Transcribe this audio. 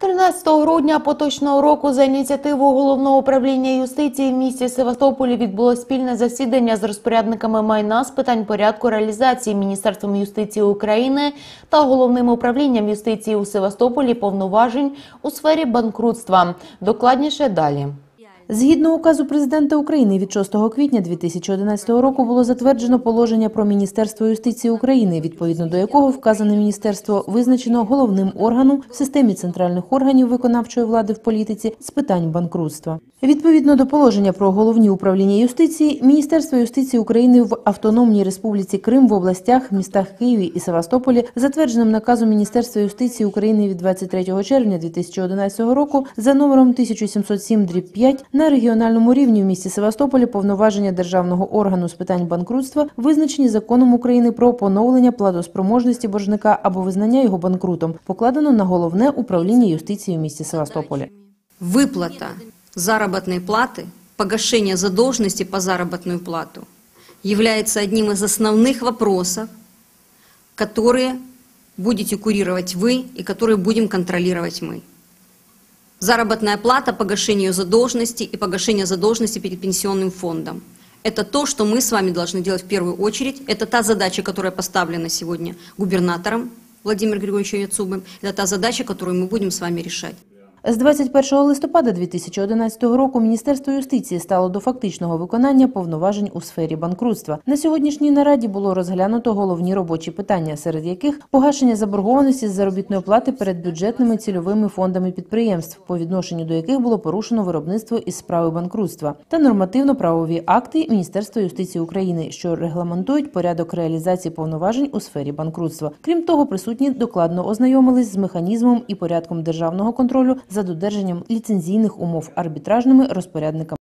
13 грудня поточного року за ініціативою головного управління юстиції в місті Севастополі відбулось спільне засідання з розпорядниками майна з питань порядку реалізації Міністерством юстиції України та головним управлінням юстиції у Севастополі повноважень у сфері банкрутства. Докладніше далі. Згідно указу президента України від 6 квітня 2011 року було затверджено положення про Міністерство юстиції України, відповідно до якого вказане міністерство визначено головним органом в системі центральних органів виконавчої влади в політиці з питань банкрутства. Відповідно до положення про головні управління юстиції, Міністерство юстиції України в Автономній Республіці Крим в областях, містах Києві і Севастополі, затвердженим наказом Міністерства юстиції України від 23 червня 2011 року за номером 1707-5 на регіональному рівні в місті Севастополі повноваження державного органу з питань банкрутства визначені законом України про поновлення платоспроможності боржника або визнання його банкрутом, покладено на головне управління юстиції в місті Севастополі. Выплата заработной платы, погашение задолженности по заработную плату является одним из основных вопросов, которые будете курировать вы и которые будем контролировать мы. Заработная плата, погашение задолженности и погашение задолженности перед пенсионным фондом. Это то, что мы с вами должны делать в первую очередь. Это та задача, которая поставлена сегодня губернатором Владимиром Григорьевичем Яцубовым. Это та задача, которую мы будем с вами решать. З 21 листопада 2011 року Міністерство юстиції стало до фактичного виконання повноважень у сфері банкрутства. На сьогоднішній нараді було розглянуто головні робочі питання, серед яких погашення заборгованості з заробітної плати перед бюджетними цільовими фондами підприємств, по відношенню до яких було порушено виробництво із справи банкрутства, та нормативно-правові акти Міністерства юстиції України, що регламентують порядок реалізації повноважень у сфері банкрутства. Крім того, присутні докладно ознайомились з механізмом і порядком державного контролю за додержанням ліцензійних умов арбітражними розпорядниками